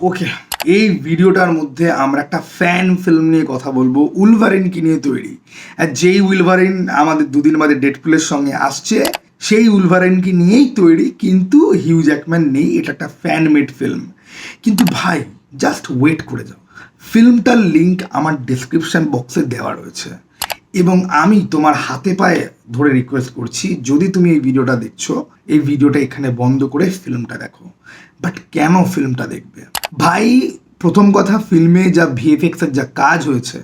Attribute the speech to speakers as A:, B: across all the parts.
A: ওকে এই ভিডিওটার মধ্যে আমরা একটা ফ্যান ফিল্ম নিয়ে কথা বলব, উলভারিনকে নিয়ে তৈরি। আর যেই উলভারিন আমাদের দুদিন বাদে ডেটপুলের সঙ্গে আসছে, সেই উলভারিনকে নিয়েই তৈরি, কিন্তু হিউ জ্যাকম্যান নেই, এটা একটা ফ্যান মেড ফিল্ম কিন্তু ভাই জাস্ট ওয়েট করে যাও। ফিল্মটার লিঙ্ক আমার ডিসক্রিপশন বক্সে দেওয়া রয়েছে। এবং আমি তোমার হাতে পায়ে ধরে রিকোয়েস্ট করছি, যদি তুমি এই ভিডিওটা দেখছ, এই ভিডিওটা এখানে বন্ধ করে ফিল্মটা দেখো। বাট কেন ফিল্মটা দেখবে? ভাই, প্রথম কথা, ফিল্মে যা ভিএফএক্স এর যা কাজ হয়েছে,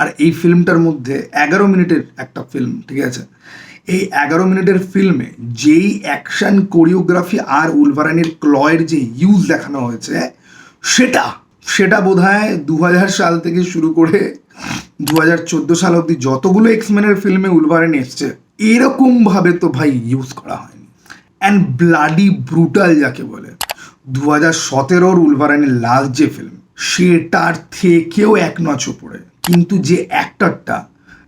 A: আর এই ফিল্মটার মধ্যে এগারো মিনিটের একটা ফিল্ম, ঠিক আছে? এই এগারো মিনিটের ফিল্মে যেই অ্যাকশন, কোরিওগ্রাফি আর উলভারানির ক্লয়ের যে ইউজ দেখানো হয়েছে, সেটা সেটা বোধ হয় দু হাজার সাল থেকে শুরু করে দু হাজার চোদ্দ সাল অবধি যতগুলো এক্সম্যানের ফিল্মে উলভারেন এসছে, এরকমভাবে তো ভাই ইউজ করা হয়নি। অ্যান্ড ব্লাডি ব্রুটাল যাকে বলে। দু হাজার সতেরোর উলভারেনের লাস্ট যে ফিল্ম সেটার থেকেও এক নচ পড়ে কিন্তু যে অ্যাক্টরটা,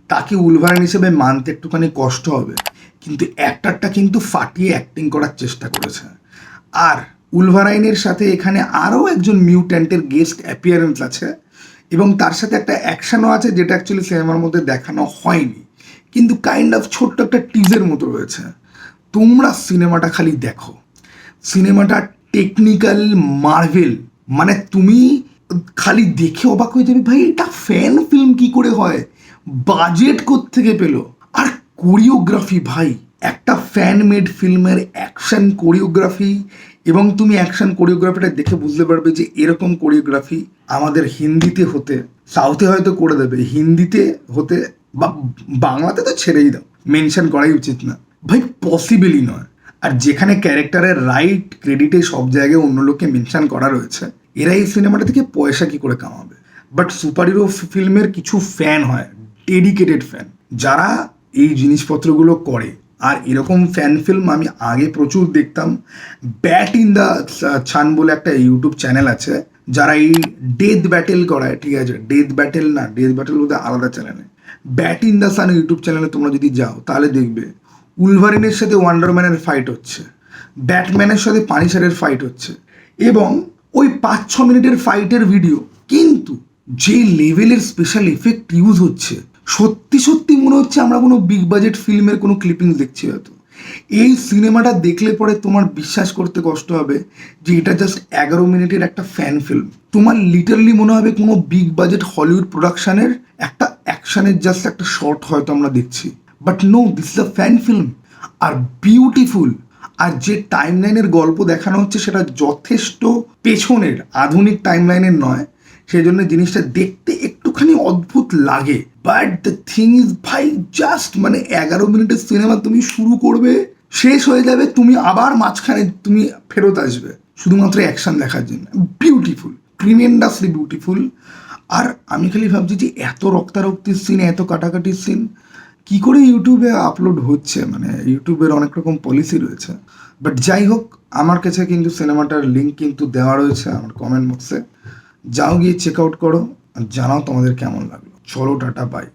A: তাকে উলভারেন হিসেবে মানতে একটুখানি কষ্ট হবে। কিন্তু অ্যাক্টরটা কিন্তু ফাটিয়ে অ্যাক্টিং করার চেষ্টা করেছে। আর উলভারাইনের সাথে এখানে আরও একজন মিউট্যান্টের গেস্ট অ্যাপিয়ারেন্স আছে এবং তার সাথে একটা অ্যাকশনও আছে যেটা অ্যাকচুয়ালি সিনেমার মধ্যে দেখানো হয়নি। কিন্তু কাইন্ড অফ ছোট্ট একটা টিজের মতো রয়েছে। তোমরা সিনেমাটা খালি দেখো। সিনেমাটা টেকনিক্যাল মার্ভেল মানে তুমি খালি দেখে অবাক হয়ে যাবে, ভাই, এটা ফ্যান ফিল্ম কি করে হয়? বাজেট থেকে পেল? আর কোরিওগ্রাফি ভাই, একটা ফ্যান মেড ফিল্মের অ্যাকশন কোরিওগ্রাফি এবং তুমি অ্যাকশন কোরিওগ্রাফিটা দেখে বুঝতে পারবে যে এরকম কোরিওগ্রাফি আমাদের হিন্দিতে হতে সাউথে হয়তো করে দেবে, হিন্দিতে হতে বা বাংলাতে তো ছেড়েই দাও মেনশন করাই উচিত না। ভাই পসিবলই নয়। আর যেখানে ক্যারেক্টারের রাইট ক্রেডিটে সব জায়গায় অন্য লোককে মেনশন করা রয়েছে, এরা এই সিনেমাটা থেকে পয়সা কি করে কামাবে? বাট সুপার হিরো ফিল্মের কিছু ফ্যান হয় ডেডিকেটেড ফ্যান যারা এই জিনিসপত্রগুলো করে, আর এরকম ফ্যান ফিল্ম আমি আগে প্রচুর দেখতাম। ব্যাট ইন দ্য ছান বলে একটা ইউটিউব চ্যানেল আছে, যারা এই ডেথ ব্যাটেল করায়, ঠিক আছে? ডেথ ব্যাটেল না ডেথ ব্যাটেল বলতে আলাদা চ্যানেলে bat in the sun YouTube চ্যানেলে তোমরা যদি যাও, তাহলে দেখবে উলভারিনের সাথে ওয়ান্ডারম্যানের ফাইট হচ্ছে, ব্যাটম্যানের সাথে পানিসারের ফাইট হচ্ছে এবং ওই পাঁচ, ছ মিনিটের ফাইটের ভিডিও কিন্তু যে লেভেলের স্পেশাল এফেক্ট ইউজ হচ্ছে, সত্যি সত্যি মনে হচ্ছে আমরা কোনো বিগ বাজেট ফিল্মের কোনো ক্লিপিং দেখছি হয়তো। এই সিনেমাটা দেখলে পরে তোমার বিশ্বাস করতে কষ্ট হবে যে এটা জাস্ট এগারো মিনিটের একটা ফ্যান ফিল্ম তোমার লিটারলি মনে হবে কোনো বিগ বাজেট হলিউড প্রোডাকশানের একটা অ্যাকশানের জাস্ট একটা শর্ট হয়তো আমরা দেখছি। But no this is a fan film R beautiful আর যে টাইমলাইনের গল্প দেখানো হচ্ছে, সেটা যথেষ্ট পেছনের, আধুনিক টাইমলাইনের নয়। সেই জন্য জিনিসটা দেখতে একটুখানি অদ্ভুত লাগে। বাট দ্য থিং ইজ ভাই জাস্ট মানে এগারো মিনিটের সিনেমা তুমি শুরু করবে, শেষ হয়ে যাবে, তুমি আবার মাঝখানে তুমি ফেরত আসবে। শুধুমাত্র অ্যাকশন দেখার জন্য। বিউটিফুল ট্রিমেন্ডাসলি বিউটিফুল আর আমি খালি ভাবছি যে এত রক্তারক্তির সিন এত কাটাকাটির সিন কি করে ইউটিউবে আপলোড হচ্ছে? মানে ইউটিউবের অনেক রকম পলিসি রয়েছে। বাট যাই হোক, আমার কাছে কিন্তু সিনেমাটার লিঙ্ক কিন্তু দেওয়া রয়েছে আমার কমেন্ট বক্সে যাও গিয়ে চেক আউট করো, আর জানাও তোমাদের কেমন লাগল। চলো, টাটা বাই